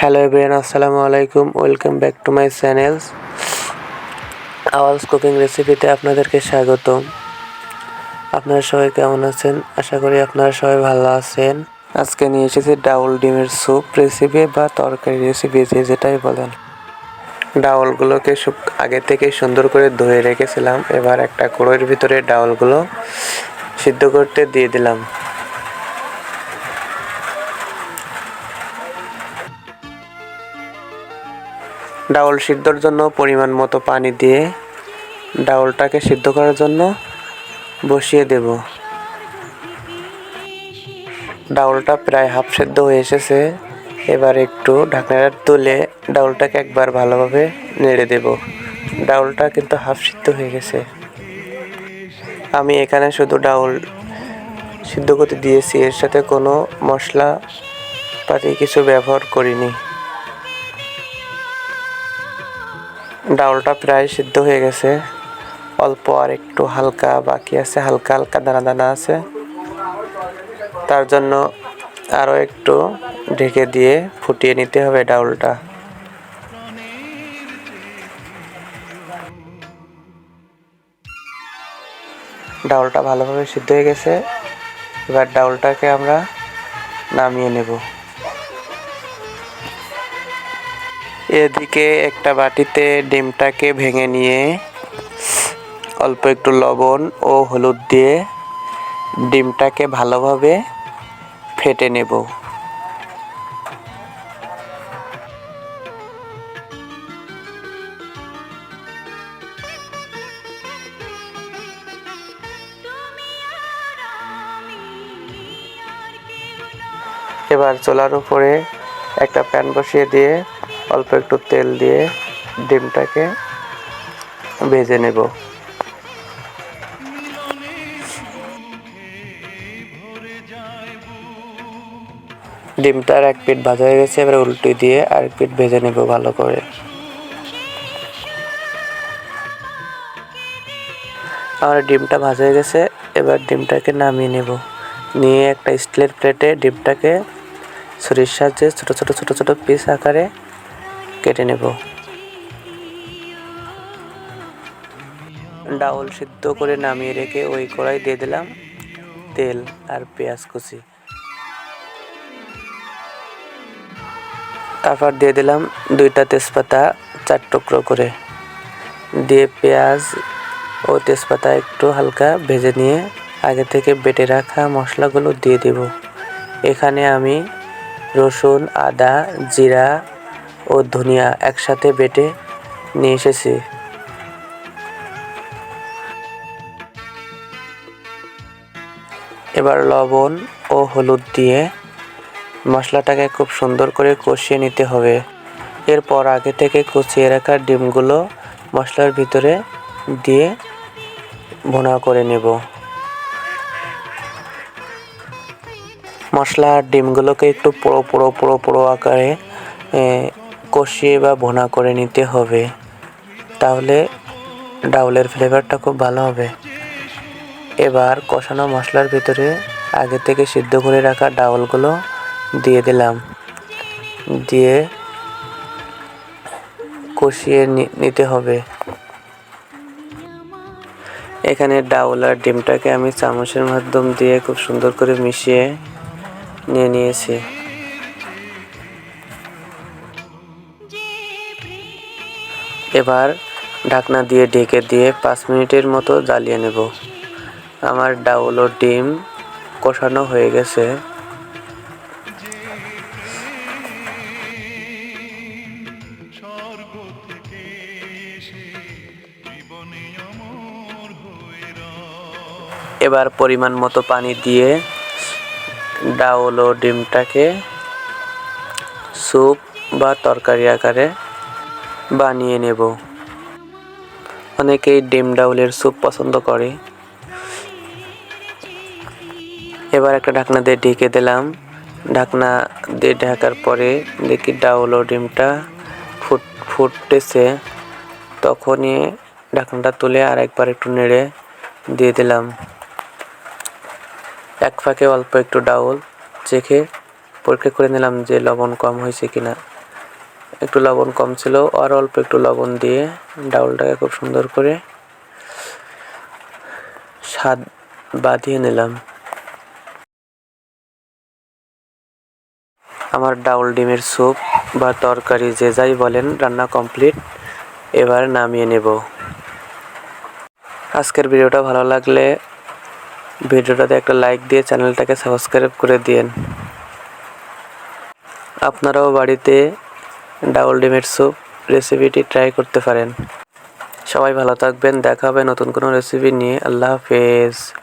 Hello everyone আসসালামু আলাইকুম welcome back to my channel Awaaz cooking রেসিপিতে আপনাদেরকে স্বাগতম। আপনারা সবাই কেমন আছেন? আশা করি আপনারা সবাই ভালো আছেন। আজকে নিয়ে এসেছি ডাউল ডিমের স্যুপ রেসিপি বা তরকারি রেসিপি যে যেটাই বলেন। ডাউলগুলোকে আগে থেকে সুন্দর করে ধুয়ে রেখেছিলাম। এবার একটা কড়ইয়ের ভিতরে ডাউলগুলো সিদ্ধ করতে দিয়ে দিলাম। ডাউল সিদ্ধর জন্য পরিমাণ মতো পানি দিয়ে ডাউলটাকে সিদ্ধ করার জন্য বসিয়ে দেব। ডাউলটা প্রায় হাফ সেদ্ধ হয়ে এসেছে। এবার একটু ঢাকনাটা তুলে ডাউলটাকে একবার ভালোভাবে নেড়ে দেব। ডাউলটা কিন্তু হাফ সিদ্ধ হয়ে গেছে। আমি এখানে শুধু ডাউল সিদ্ধ করতে দিয়েছি। এর সাথে কোনো মশলা পাতি কিছু ব্যবহার করিনি। ডাউলটা প্রায় সিদ্ধ হয়ে গেছে। অল্প আর একটু হালকা বাকি আছে, হালকা হালকা দানা দানা আছে। তার জন্য আরও একটু ঢেকে দিয়ে ফুটিয়ে নিতে হবে ডাউলটা। ডাউলটা ভালোভাবে সিদ্ধ হয়ে গেছে। এবার ডাউলটাকে আমরা নামিয়ে নেব। এদিকে একটা বাটিতে ডিমটাকে ভেঙে নিয়ে অল্প একটু লবণ ও হলুদ দিয়ে ডিমটাকে ভালোভাবে ফেটে নেব। এবার চোলার উপরে একটা প্যান বসিয়ে দিয়ে অল্প একটু তেল দিয়ে ডিমটাকে ভেজে নেব। ডিমটার এক পিঠ ভাজা হয়ে গেছে, এবার উল্টি দিয়ে আরেক পিঠ ভেজে নেব ভালো করে। আমার ডিমটা ভাজা হয়ে গেছে, এবার ডিমটাকে নামিয়ে নেব। নিয়ে একটা স্টিলের প্লেটে ডিমটাকে ছুরির সাহায্যে ছোটো ছোটো ছোটো ছোটো পিস আকারে কেটে নেব। ডাউল সিদ্ধ করে নামিয়ে রেখে ওই কড়াই দিয়ে দিলাম তেল আর পেঁয়াজ কুচি। তারপর দিয়ে দিলাম দুইটা তেজপাতা চার টুকরো করে। দিয়ে পেঁয়াজ ও তেজপাতা একটু হালকা ভেজে নিয়ে আগে থেকে বেটে রাখা মশলাগুলো দিয়ে দেব। এখানে আমি রসুন, আদা, জিরা ও ধনিয়া একসাথে বেটে নিয়ে এসেছি। এবার লবণ ও হলুদ দিয়ে মশলাটাকে খুব সুন্দর করে কষিয়ে নিতে হবে। এরপর আগে থেকে কষিয়ে রাখা ডিমগুলো মশলার ভিতরে দিয়ে ভুনা করে নেব। মশলা আর ডিমগুলোকে একটু পোড়ো পোড়ো পোড়ো পোড়ো আকারে কষিয়ে বা ভুনা করে নিতে হবে, তাহলে ডাউলের ফ্লেভারটা খুব ভালো হবে। এবার কষানো মশলার ভিতরে আগে থেকে সিদ্ধ করে রাখা ডাউলগুলো দিয়ে দিলাম। দিয়ে কষিয়ে নিতে হবে। এখানে ডাউল আর ডিমটাকে আমি চামচের মাধ্যম দিয়ে খুব সুন্দর করে মিশিয়ে নিয়ে নিয়েছি। এবার ঢাকনা দিয়ে ঢেকে দিয়ে পাঁচ মিনিটের মতো জ্বালিয়ে নেব আমার ডাউল ও ডিম কষানো হয়ে গেছে। এবার পরিমাণ মতো পানি দিয়ে ডাউল ও ডিমটাকে স্যুপ বা তরকারি আকারে বানিয়ে নেব। অনেকেই ডিম ডাউলের স্যুপ পছন্দ করে। এবার একটা ঢাকনা দিয়ে ঢেকে দিলাম। ঢাকনা দিয়ে ঢাকার পরে দেখি ডাউল ও ডিমটা ফুট, ফুটতেছে। তখনই ঢাকনাটা তুলে আর একবার একটু নেড়ে দিয়ে দিলাম। এক ফাঁকে অল্প একটু ডাউল চেখে পরীক্ষা করে নিলাম যে লবণ কম হয়েছে কিনা। একটু লবণ কম ছিল, আর অল্প একটু লবণ দিয়ে ডাউলটাকে খুব সুন্দর করে স্বাদ বাঁধিয়ে নিলাম। আমার ডাউল ডিমের স্যুপ বা তরকারি যে যাই বলেন, রান্না কমপ্লিট। এবার নামিয়ে নেব। আজকের ভিডিওটা ভালো লাগলে ভিডিওটাতে একটা লাইক দিয়ে চ্যানেলটাকে সাবস্ক্রাইব করে দিন আপনারাও বাড়িতে ডাউল ডিমের স্যুপ রেসিপিটি ট্রাই করতে পারেন। সবাই ভালো থাকবেন, দেখা হবে নতুন কোনো রেসিপি নিয়ে। আল্লাহ হাফেজ।